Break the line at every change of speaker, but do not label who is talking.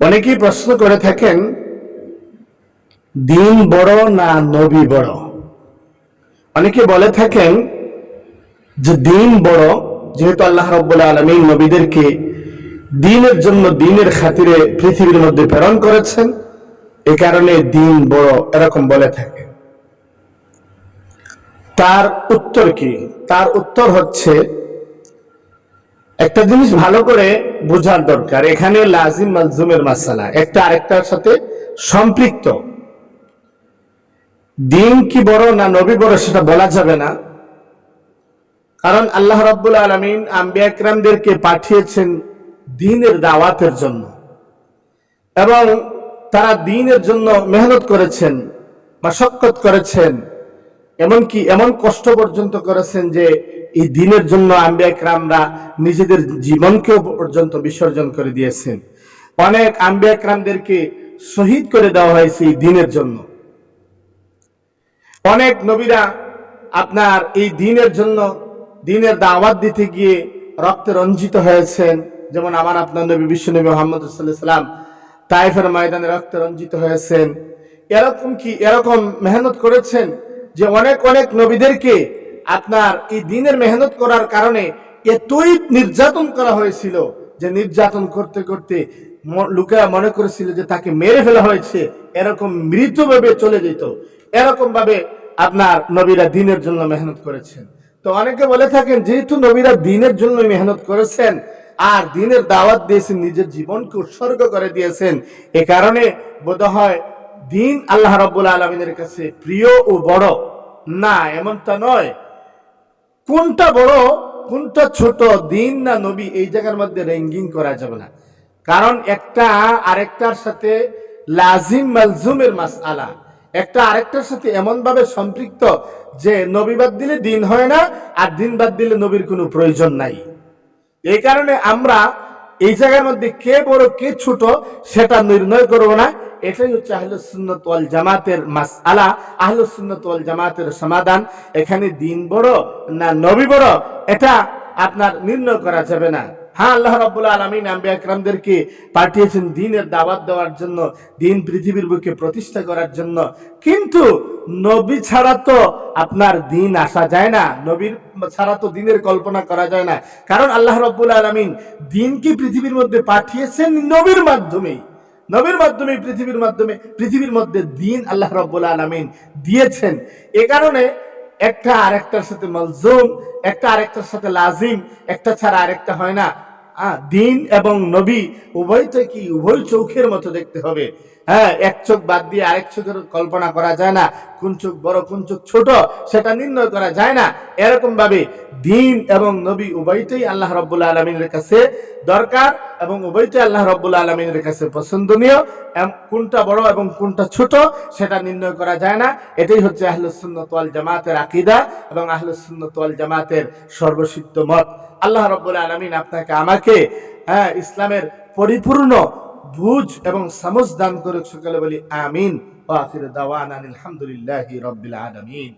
অনেকেই প্রশ্ন করে থাকেন, দিন বড় না নবী বড়? অনেকে বলে থাকেন যে দিন বড়, যেহেতু আল্লাহ রব্বুল্লাহ আলমী নবীদেরকে দিনের জন্য দিনের খাতিরে পৃথিবীর মধ্যে প্রেরণ করেছেন, এ কারণে দিন বড় এরকম বলে থাকে তার উত্তর কি? তার উত্তর হচ্ছে একটা জিনিস ভালো করে বোঝার দরকার, এখানে লাজিম মালজুমের মাসালা। একটা আরেকটার সাথে সম্পৃক্ত। দিন কি বড় না নবী বড় সেটা বলা যাবে না। কারণ আল্লাহ রাব্বুল আলমিন আম্বিয়া একরামদেরকে পাঠিয়েছেন দিনের দাওয়াতের জন্য। এবং তারা দিনের জন্য মেহনত করেছেন মাসক্কত করেছেন, এমনকি এমন কষ্ট পর্যন্ত করেছেন যে এই দিনের জন্য আম্বিয়া একরামরা নিজেদের জীবনকেও পর্যন্ত বিসর্জন করে দিয়েছেন। অনেক আম্বিয়া একরামদেরকে শহীদ করে দেওয়া হয়েছে এই দিনের জন্য। অনেক নবীরা আপনার এই দিনের জন্য দিনের দাওয়াত দিতে গিয়ে রক্তে রঞ্জিত হয়েছেন। যেমন আমার আপনার নবী বিশ্বনবী মোহাম্মদ সাল্লাম তাইফের ময়দানে রক্তে রঞ্জিত হয়েছেন। এরকম কি এরকম মেহনত করেছেন যে অনেক অনেক নবীদেরকে আপনার এই দিনের মেহনত করার কারণে এতই নির্যাতন করা হয়েছিল যে নির্যাতন করতে করতে লোকেরা মনে করেছিল যে তাকে মেরে ফেলা হয়েছে। এরকম মৃত ভাবে চলে যেত। এরকম ভাবে আপনার নবীরা দিনের জন্য মেহনত করেছেন। তো অনেকে বলে থাকেন, যেহেতু নবীরা দিনের জন্য মেহনত করেছেন, আর দিনের দাওয়াত দিয়েছেন, নিজের জীবনকে উৎসর্গ করে দিয়েছেন, এ কারণে বোধ হয় দিন আল্লাহ রব্বুল আলমিনের কাছে প্রিয় ও বড়। না, এমনটা নয়। কোনটা বড়, কোনটা ছোট, দিন না নবী, এই জায়গার মধ্যে র্যাঙ্কিং করা যাবে না। কারণ একটা আরেকটার সাথে লাজিম মালজুমের মাস আলা একটা আরেকটার সাথে এমন ভাবে সম্পৃক্ত যে নবী বাদ দিলে দিন হয় না, আর দিন বাদ দিলে নবীর কোনো প্রয়োজন নাই। এই কারণে আমরা এই জায়গার মধ্যে কে বড়, কে ছোট, সেটা নির্ণয় করব না। এটাই হচ্ছে আহলুস সুন্নাত ওয়াল জামাতের মাস আলা সুন্নাত ওয়াল জামাতের সমাধান। এখানে দিন বড় না নবী বড়, এটা আপনার নির্ণয় করা যাবে না। হ্যাঁ আল্লাহ রাব্বুল আলামিন আম্বিয়া একরামদেরকে পাঠিয়েছেন দিনের দাওয়াত দেওয়ার জন্য, দিন পৃথিবীর বুকে প্রতিষ্ঠা করার জন্য। কিন্তু নবী ছাড়া তো আপনার দিন আসা যায় না, নবীর ছাড়া তো দিনের কল্পনা করা যায় না। কারণ আল্লাহ রাব্বুল আলামিন দিনকে পৃথিবীর মধ্যে পাঠিয়েছেন নবীর মাধ্যমেই। নবীর মাধ্যমে, পৃথিবীর মাধ্যমে, পৃথিবীর মধ্যে দিন আল্লাহ রব্বুল আলমিন দিয়েছেন। এ কারণে একটা আরেকটার সাথে মলজুম, একটা আরেকটার সাথে লাজিম, একটা ছাড়া আরেকটা হয় না। দিন এবং নবী উভয় কি উভয় চৌখের মতো দেখতে হবে। হ্যাঁ এক চোখ বাদ দিয়ে আরেক চোখের কল্পনা করা যায় না। কোন চোখ বড়, কোন চোখ ছোট, সেটা নির্ণয় করা যায় না। এরকম ভাবে দিন এবং নবী উভয়টাই আল্লাহ রব্বুল আলমিনের কাছে দরকার এবং উভয়টাই আল্লাহ রব্বুল আলমিনের কাছে পছন্দনীয়। কোনটা বড় এবং কোনটা ছোট, সেটা নির্ণয় করা যায় না। এটাই হচ্ছে আহলুস সুন্নাত জামাতের আকীদা এবং আহলুস সুন্নাত জামাতের সর্বসিদ্ধ মত। আল্লাহ রব্বুল আলমিন আপনাকে, আমাকে হ্যাঁ ইসলামের পরিপূর্ণ বুঝ এবং সামজ দান করে সকালে বলি আমিন। ও আখির দাওয়ান আলহামদুলিল্লাহ রবিল আলামিন।